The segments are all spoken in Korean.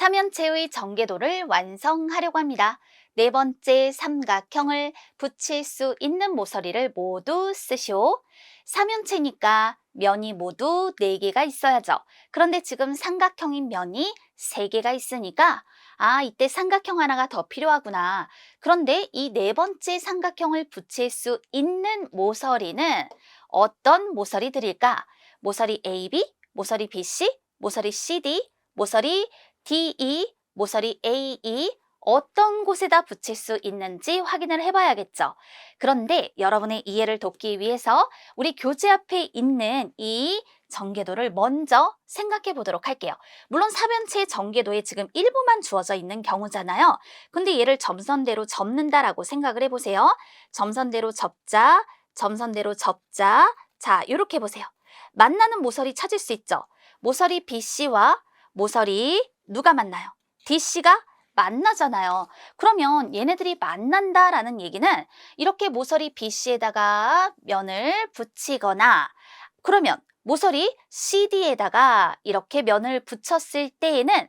삼연체의 전개도를 완성하려고 합니다. 네 번째 삼각형을 붙일 수 있는 모서리를 모두 쓰시오. 삼연체니까 면이 모두 네개가 있어야죠. 그런데 지금 삼각형인 면이 세개가 있으니까 아, 이때 삼각형 하나가 더 필요하구나. 그런데 이 네 번째 삼각형을 붙일 수 있는 모서리는 어떤 모서리들일까? 모서리 AB, 모서리 BC, 모서리 CD, 모서리 DE, 모서리 AE 어떤 곳에다 붙일 수 있는지 확인을 해봐야겠죠. 그런데 여러분의 이해를 돕기 위해서 우리 교재 앞에 있는 이 전개도를 먼저 생각해 보도록 할게요. 물론 사변체의 전개도에 지금 일부만 주어져 있는 경우잖아요. 근데 얘를 점선대로 접는다라고 생각을 해보세요. 점선대로 접자, 점선대로 접자. 자, 이렇게 보세요. 만나는 모서리 찾을 수 있죠. 모서리 BC와 모서리 누가 만나요? DC가 만나잖아요. 그러면 얘네들이 만난다라는 얘기는 이렇게 모서리 BC에다가 면을 붙이거나 그러면 모서리 CD에다가 이렇게 면을 붙였을 때에는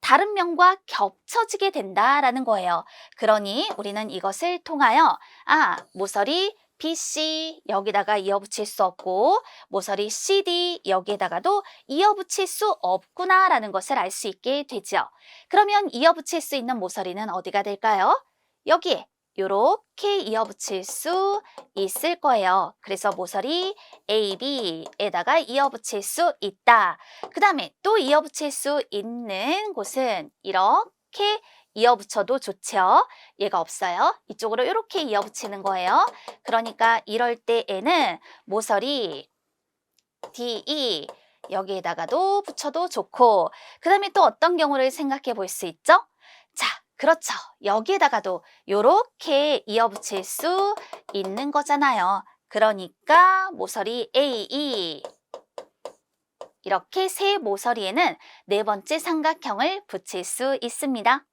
다른 면과 겹쳐지게 된다라는 거예요. 그러니 우리는 이것을 통하여 아, 모서리 BC 여기다가 이어붙일 수 없고 모서리 CD 여기에다가도 이어붙일 수 없구나라는 것을 알 수 있게 되죠. 그러면 이어붙일 수 있는 모서리는 어디가 될까요? 여기에 이렇게 이어붙일 수 있을 거예요. 그래서 모서리 AB에다가 이어붙일 수 있다. 그 다음에 또 이어붙일 수 있는 곳은 이렇게 이어붙여도 좋죠. 얘가 없어요. 이쪽으로 이렇게 이어붙이는 거예요. 그러니까 이럴 때에는 모서리 DE 여기에다가도 붙여도 좋고 그 다음에 또 어떤 경우를 생각해 볼 수 있죠? 자, 그렇죠. 여기에다가도 이렇게 이어붙일 수 있는 거잖아요. 그러니까 모서리 AE 이렇게 세 모서리에는 네 번째 삼각형을 붙일 수 있습니다.